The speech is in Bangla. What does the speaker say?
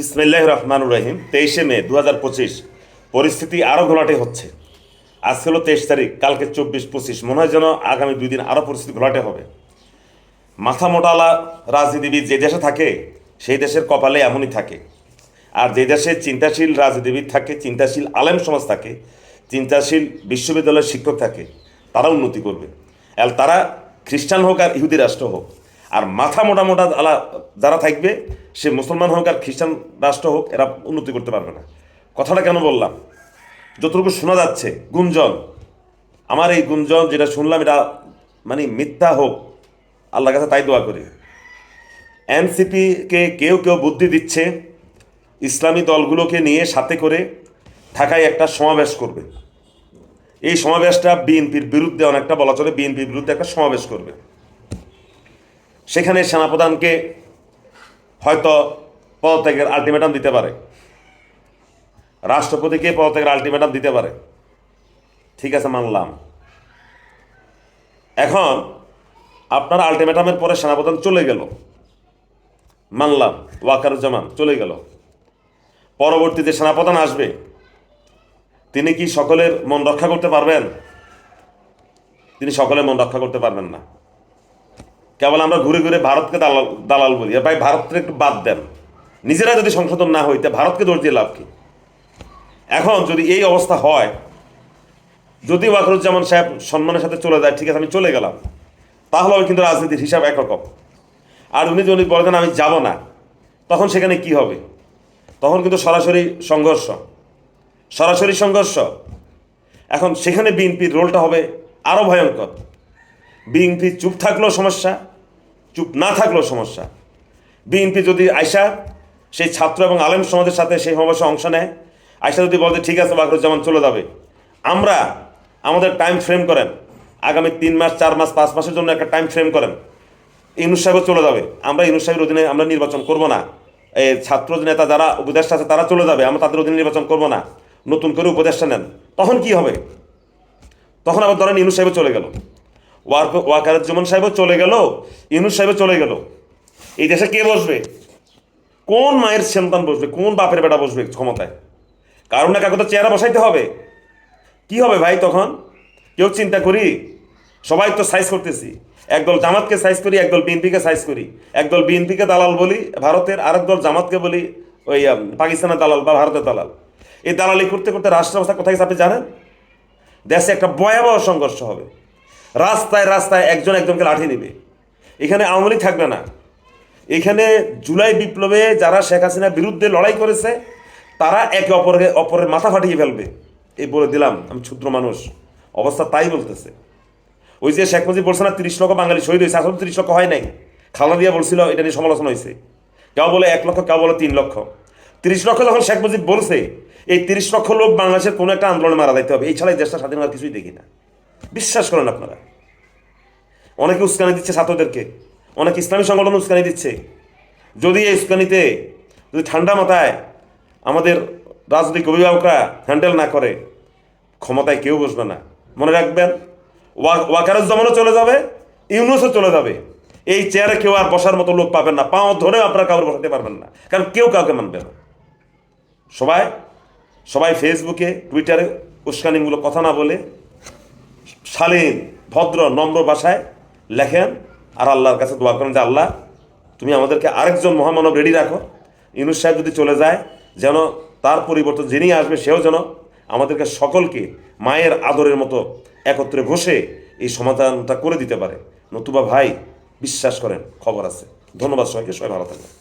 বিসমিল্লাহ রহমান রহিম। তেইশে মে দু হাজার পঁচিশ, পরিস্থিতি আরও ঘোলাটে হচ্ছে। আজ হলো তেইশ তারিখ, কালকে চব্বিশ পঁচিশ। মনে হয় যেন আগামী দুই দিন আরও পরিস্থিতি ঘোলাটে হবে। মাথা মোটালা রাজনীতিবিদ যে দেশে থাকে, সেই দেশের কপালে এমনই থাকে। আর যে দেশে চিন্তাশীল রাজনীতিবিদ থাকে, চিন্তাশীল আলেম সমাজ থাকে, চিন্তাশীল বিশ্ববিদ্যালয়ের শিক্ষক থাকে, তারা উন্নতি করবে। আর তারা খ্রিস্টান হোক আর ইহুদি রাষ্ট্র হোক আর মাথা মোটা মোটা আলা যারা থাকবে, সে মুসলমান হোক আর খ্রিস্টান রাষ্ট্র হোক, এরা উন্নতি করতে পারবে না। কথাটা কেন বললাম? যতটুকু শোনা যাচ্ছে, গুঞ্জন। আমার এই গুঞ্জন যেটা শুনলাম, এটা মানে মিথ্যা হোক, আল্লাহর কাছে তাই দোয়া করি। এনসিপিকে কেউ কেউ বুদ্ধি দিচ্ছে, ইসলামী দলগুলোকে নিয়ে সাথে করে ঢাকায় একটা সমাবেশ করবে। এই সমাবেশটা বিএনপির বিরুদ্ধে অনেকটা বলা চলে, বিএনপির বিরুদ্ধে একটা সমাবেশ করবে। সেখানে সেনাপ্রধানকে হয়তো পদত্যাগের আলটিমেটাম দিতে পারে। রাষ্ট্রপতিকে পদত্যাগের আলটিমেটাম দিতে পারে। ঠিক আছে, মানলাম। এখন আপনার আলটিমেটামের পরে সেনাপ্রধান চলে গেল। মানলাম, ওয়াকারুজ্জামান চলে গেল। পরবর্তীতে সেনাপ্রধান আসবে। তিনি কি সকলের মন রক্ষা করতে পারবেন? তিনি সকলের মন রক্ষা করতে পারবেন না। কেবল আমরা ঘুরে ঘুরে ভারতকে দালাল দালাল বলি। ভাই, ভারতকে একটু বাদ দেন। নিজেরা যদি সংশোধন না হইতে, ভারতকে দোষ দিয়ে লাভ কি? এখন যদি এই অবস্থা হয়, যদি ওয়াকরুজ্জামান সাহেব সম্মানের সাথে চলে যায়, ঠিক আছে, আমি চলে গেলাম, তাহলে হবে কিন্তু রাজনীতির হিসাব একরকম। আর উনি যদি বলেন আমি যাব না। তখন সেখানে কি হবে? তখন কিন্তু সরাসরি সংঘর্ষ। সরাসরি সংঘর্ষ। এখন সেখানে বিএনপির রোলটা হবে আরও ভয়ঙ্কর। বিএনপি চুপ থাকলেও সমস্যা চুপ না থাকলেও সমস্যা। বিএনপি যদি আয়সা সেই ছাত্র এবং আলেম সমাজের সাথে সেই সমাবেশে অংশ নেয় আয়সা যদি বলতে ঠিক আছে, বাকরুজ্জামান চলে যাবে। আমরা আমাদের টাইম ফ্রেম করেন, আগামী তিন মাস, চার মাস, পাঁচ মাসের জন্য একটা টাইম ফ্রেম করেন। ইনুস সাহেবও চলে যাবে। আমরা ইনুস সাহেবের অধীনে আমরা নির্বাচন করব না। এই ছাত্র নেতা যারা, উপদেষ্টা আছে, তারা চলে যাবে। আমরা তাদের অধীনে নির্বাচন করব না। নতুন করে উপদেষ্টা নেন। তখন কি হবে? তখন আবার ধরেন ইনুস সাহেব চলে গেল। ওয়াকারুজ্জামান সাহেবও চলে গেল ইনুস সাহেবও চলে গেল। এই দেশে কে বসবে? কোন মায়ের সন্তান বসবে? কোন বাপের বেটা বসবে ক্ষমতায়? কারণ না কাকে তো চেহারা বসাইতে হবে। কি হবে ভাই তখন? কেউ চিন্তা করি? সবাই তো সাইজ করতেছি। একদল জামাতকে সাইজ করি, একদল বিএনপিকে সাইজ করি। একদল বিএনপিকে দালাল বলি, ভারতের আরেক দল জামাতকে বলি, ওই পাকিস্তানের দালাল বা ভারতের দালাল। এই দালালি করতে করতে রাষ্ট্র অবস্থা কোথায় আপনি জানেন? দেশে একটা ভয়াবহ সংঘর্ষ হবে। রাস্তায় রাস্তায় একজন একজনকে লাঠি নেবে। এখানে আওয়ামী লীগ থাকবে না। এখানে জুলাই বিপ্লবে যারা শেখ হাসিনার বিরুদ্ধে লড়াই করেছে, তারা একে অপরকে, অপরের মাথা ফাটিয়ে ফেলবে। এই বলে দিলাম, আমি ক্ষুদ্র মানুষ। অবস্থা তাই বলতেছে। ওই যে শেখ মুজিব বলছে না, তিরিশ লক্ষ বাঙালি শহীদ হয়েছে আসলে তিরিশ লক্ষ হয় নাই। খালা দিয়া বলছিল, এটা নিয়ে সমালোচনা হয়েছে। কেউ বলে এক লক্ষ, কেউ বলে তিন লক্ষ। তিরিশ লক্ষ যখন শেখ মুজিব বলছে, এই তিরিশ লক্ষ লোক বাংলাদেশের কোনো একটা আন্দোলনে মারা যাইতে হবে। এই ছাড়া দেশটা স্বাধীন হওয়ার কিছুই দেখি না। বিশ্বাস করেন আপনারা। অনেকে উস্কানি দিচ্ছে ছাত্রদেরকে, অনেক ইসলামী সংগঠন উস্কানি দিচ্ছে। যদি এই উস্কানিতে, যদি ঠান্ডা মাথায় আমাদের রাজনৈতিক অভিভাবকরা হ্যান্ডেল না করে, ক্ষমতায় কেউ বসবে না। মনে রাখবেন, ওয়া- ওয়াকারুজ্জামানও চলে যাবে, ইউনুসও চলে যাবে। এই চেয়ারে কেউ আর বসার মতো লোক পাবেন না, পাও ধরে আপনারা কাউকে বসাতে পারবেন না, কারণ কেউ কাউকে মানবে না। সবাই সবাই ফেসবুকে টুইটারে উস্কানিমূলক কথা না বলে শালীন ভদ্র, নম্র ভাষায় লেখেন। আর আল্লাহর কাছে দোয়া করেন যে, আল্লাহ, তুমি আমাদেরকে আরেকজন মহামানব রেডি রাখো। ইনুস সাহেব যদি চলে যায়, যেন তার পরিবর্তন যিনি আসবে, সেও যেন আমাদেরকে সকলকে মায়ের আদরের মতো একত্রে বসে এই সমাধানটা করে দিতে পারে। নতুবা ভাই, বিশ্বাস করেন, খবর আছে। ধন্যবাদ সবাইকে, সবাই ভালো থাকবেন।